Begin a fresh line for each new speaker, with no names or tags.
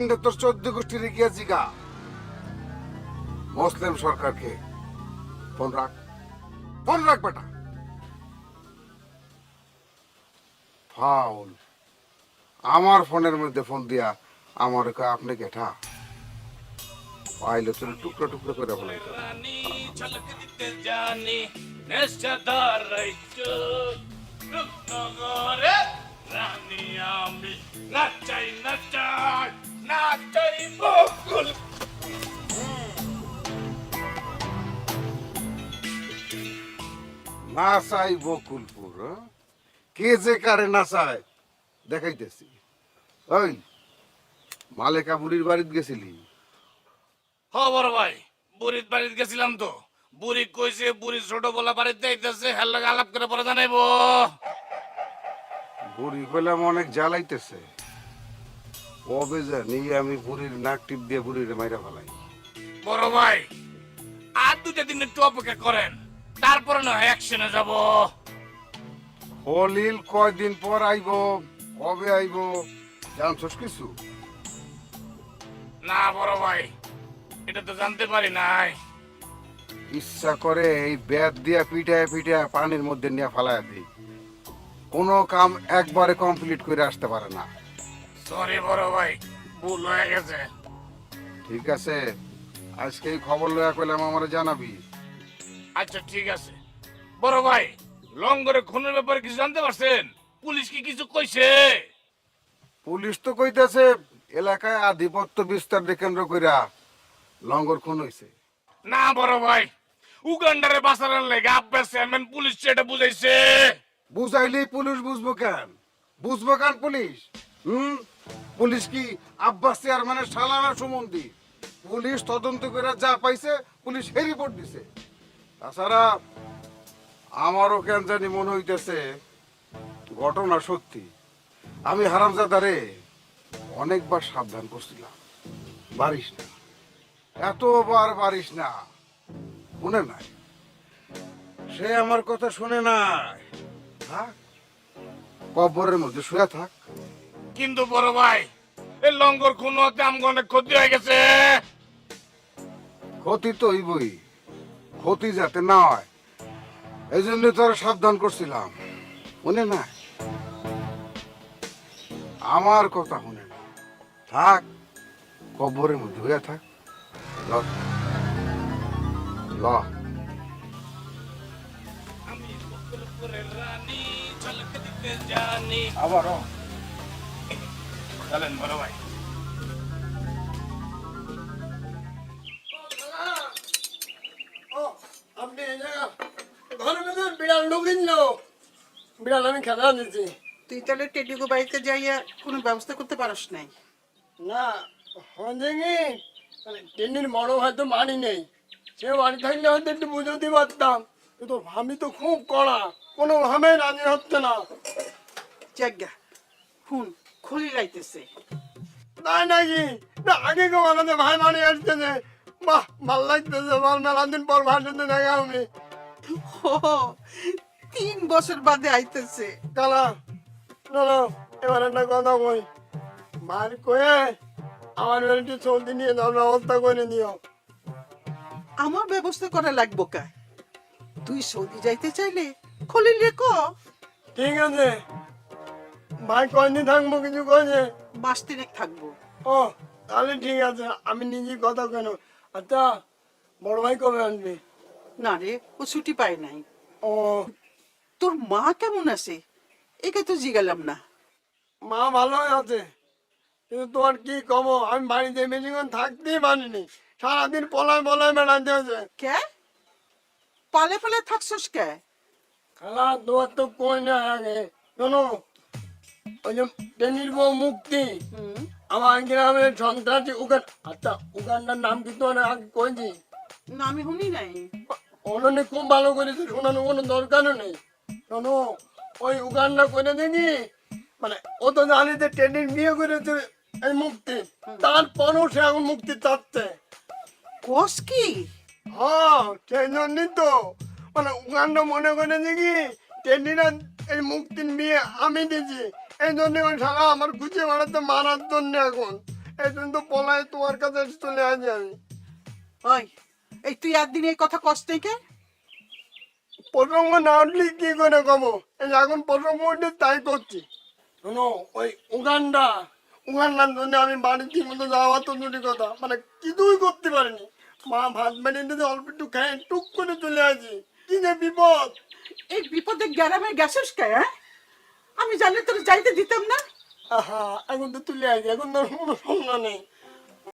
তোর চোদ্দ গোষ্ঠীর গিয়া জিগা। মুসলিম সরকারকে ফোন রাখ। ফোন রাখ বেটা। ফাউল। আমার ফোনের মধ্যে ফোন দিয়া আমার আপনি কেঠা পাইলে তোর টুকরো টুকরো করে
রাইচো রানী আমি, নাচাই নাচাই।
না চাই বকুলপুর হ্যাঁ? কে যে কারে না চায় দেখাইতেছি। ওই মালেকা বুড়ির বাড়িতে গেছিলি?
হ বড় ভাই বুড়ির বাড়িতে গেছিলাম তো। বুড়ি কইছে বুড়ি ছোট বলা বাড়িতে যাইতেছে হেল আলাপ করে পরে জানাইবো।
বুড়ি পেলাম অনেক জ্বালাইতেছে। কবে জানি আমি বুড়ির নাক টিপ দিয়ে বুড়ির মাইরা ফেলাই।
বড় ভাই আর দুটা দিন একটু অপেক্ষা করেন তারপরে না অ্যাকশনে যাব।
হলিল কয়দিন পর আইব কবে আইব জানছস কিছু?
না বড় ভাই এটা তো জানতে পারি নাই।
ইচ্ছা করে এই ব্যাট দিয়া পিটায় পিটায় পানির মধ্যে নিয়ে ফালায় দিই। কোনো কাম একবারে কমপ্লিট করে আসতে পারে না।
সরি বড় ভাই ভুল হয়ে গেছে।
ঠিক আছে আজকে এই খবর লয়া কইলাম আমার জানাবি।
আচ্ছা ঠিক আছে। বড় ভাই লঙ্গরে খুনের ব্যাপারে কিছু জানতে পারছেন? পুলিশ কি কিছু কইছে?
পুলিশ তো কইতেছে এলাকায় আধিপত্য বিস্তার কেন্দ্র কইরা লঙ্গর খুন হইছে।
না বড় ভাই উগান্ডারে বাঁচানোর লেগে আব্বাস চেয়ারম্যান পুলিশ সেটা বুঝাইছে।
বুঝাইলেই পুলিশ বুঝব কেন? বুঝব কেন পুলিশ? হুম? পুলিশ কি আব্বাস চেয়ারম্যানের সালানা সুমন্দি পুলিশ তদন্ত করে যা পাইছে, পুলিশ হে রিপোর্ট দিছে। তাছাড়া আমারও কেন জানি মনে হইতেছে, ঘটনা সত্যি। আমি হারামজাদারে অনেকবার সাবধান করছিলাম। বারিস না। এতবার বারিস না। শুনে নাই। সে আমার কথা শুনে নাই। থাক। কবরের মধ্যে শুয়ে থাক।
কিন্তু বড় ভাই এই লঙ্গর খুন হতে আমগো অনেক ক্ষতি হয়ে গেছে।
ক্ষতি তো হইবই ক্ষতি যাতে না হয় এই জন্য তোর সাবধান করছিলাম মনে না আমার কথা শুনে না থাক কবরের মধ্যে হয়ে থাক। ল। ল।
আমি বকুলপুরের রানী ঝলক দিতে জানি।
আবারও।
চলেন বড় ভাই।
আপনি ভেতর বিড়াল ঢুকিল বিড়াল আমি খেলা দিচ্ছি
তুই তাহলে টেডিগো বাড়িতে যাইয়া কোনো ব্যবস্থা করতে পারস নাই?
না মানে টেন্ডির বড় হয়তো বাড়ি নেই। সে বাড়ি থাকলে হয়তো একটু বুঝতে পারতাম। কিন্তু আমি তো খুব কড়া কোনোভাবে রাজি হচ্ছে না।
জায়গা হুন খুলি লাইতেছে
তাই নাকি না আগে কেউ আমাদের ভাই বাড়ি আসতেছে বাহ ভালো লাগতেছে ভালো মেলা দিন পর ভাষাতে দেখা আমি
ও তিন বছর বাদে আইতেছে।
কালা চলো এবার একটা কথা কই। মার কয়ে আমার বাড়িতে চলতে নিয়ে যাওয়ার ব্যবস্থা করে দিও।
আমার ব্যবস্থা করা লাগবো কা? তুই সৌদি যাইতে চাইলে খলিল রে ক
ঠিক আছে। ভাই কয়দিন থাকব কিছু কয়েছে
মাস তিনেক থাকব।
ও তাহলে ঠিক আছে আমি নিজে কথা কেন আচ্ছা বড় ভাই কবে আসবে?
না রে ও ছুটি পায় নাই।
ও।
তোর মা কেমন আছে? একে তো জিগালাম না।
মা ভালো আছে কিন্তু তোমার কি কম আমি বাড়িতে বেশিক্ষণ থাকতেই পারিনি। সারাদিন পলায় পলায় বেড়াতে হয়েছে।
কে? পালে পালে থাকছস কে?
খালা তোমার তো কই না আগে। শোনো ওই যে টেনির বউ মুক্তি। আমার গ্রামের সন্ত্রাসী উগান আচ্ছা উগান্ডার নাম কি তোমার আগে কইছি।
না আমি শুনি নাই।
অননে খুব ভালো করেছে শোনানো কোনো দরকারও নেই। শোনো ওই উগান্ডা করে দেখি মানে ও তো জানে যে টেনির বিয়ে করেছে এই মুক্তি। তারপরও সে এখন মুক্তি চাচ্ছে।
কোষ কি?
হ্যাঁ সেই জন্যই তো। মানে উগান্ডা মনে করে দেখি টেনিরা এই মুক্তির বিয়ে আমি দিয়েছি। এই জন্য ওই আমার খুঁজে বেড়াতে মারার জন্য এখন। এই জন্য তো পলায় তোমার কাছে চলে আসি আমি।
ওই এই তুই একদিন এই কথা কষ্ট কে?
প্রসঙ্গ না উঠলে কি করে কব? এই যে এখন প্রসঙ্গ উঠে তাই করছি। শোনো ওই উগান্ডা। উগান্ডার জন্য আমি বাড়ি ঠিক মতো যাওয়া তো দূরের কথা। মানে কিছুই করতে পারিনি। মা ভাত বেড়ে দিতে অল্প একটু খাই টুক করে চলে আসি। কি যে বিপদ!
এই বিপদে গ্রামে গেছিস কে হ্যাঁ? আমি জানলে তোর যাইতে দিতাম না।
আহা, এখন তো তুলে আগে এখন তো কোনো সম্মান নেই।